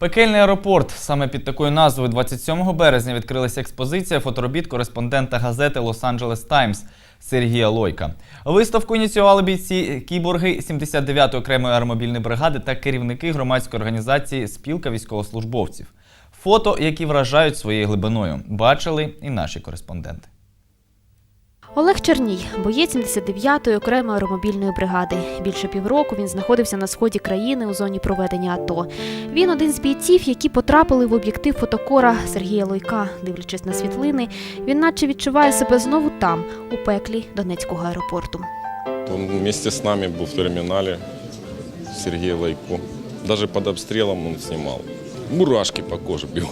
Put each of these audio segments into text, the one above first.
Пекельний аеропорт. Саме під такою назвою 27 березня відкрилася експозиція фоторобіт кореспондента газети Лос-Анджелес Таймс Сергія Лойка. Виставку ініціювали бійці кіборги 79-ї окремої аеромобільної бригади та керівники громадської організації Спілка військовослужбовців. Фото, які вражають своєю глибиною, бачили і наші кореспонденти. Олег Черній, боєць 79-ї окремої аеромобільної бригади. Більше півроку він знаходився на сході країни у зоні проведення АТО. Він один з бійців, які потрапили в об'єктив фотокора Сергія Лойка. Дивлячись на світлини, він наче відчуває себе знову там, у пеклі Донецького аеропорту. Он вместе с нами был в терминале, Сергей Лайко. Даже под обстрелом он снимал. Мурашки по коже бил.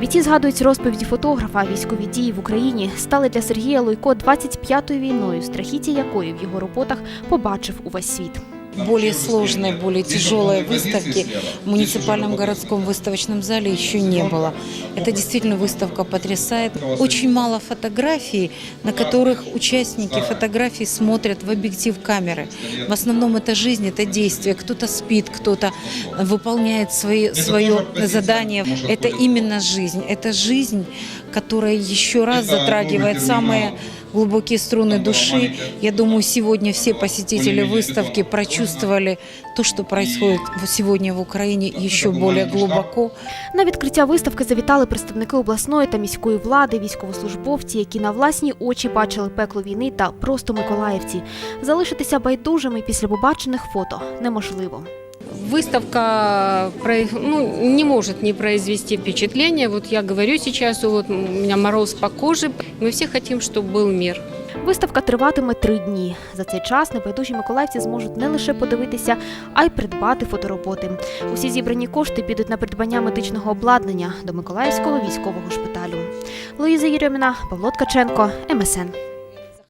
Бійці згадують розповіді фотографа. Військові дії в Україні стали для Сергія Лойко 25-ю війною, страхіття якої в його роботах побачив увесь світ Более сложной, более тяжелой выставки в муниципальном городском выставочном зале еще не было. Это действительно выставка потрясает. Очень мало фотографий, на которых участники фотографий смотрят в объектив камеры. В основном это жизнь, это действие. Кто-то спит, кто-то выполняет свои, свое задание. Это именно жизнь. Это жизнь, которая еще раз затрагивает самые глубокие струны души. Я думаю, сегодня все посетители выставки прочувствовали то, что происходит в- сегодня в Украине еще более глубоко. На відкриття виставки завітали представники обласної та міської влади, військовослужбовці, які на власні очі бачили пекло війни та просто миколаївці. Залишитися байдужими після побачених фото неможливо. Выставка про- ну, не может не произвести впечатление. Вот я говорю сейчас, вот у меня мороз по коже. Мы все хотим, чтобы был мир. Виставка триватиме три дні. За цей час небайдужі миколаївці зможуть не лише подивитися, а й придбати фотороботи. Усі зібрані кошти підуть на придбання медичного обладнання до Миколаївського військового шпиталю. Луїза Єрьоміна, Павло Ткаченко, МСН.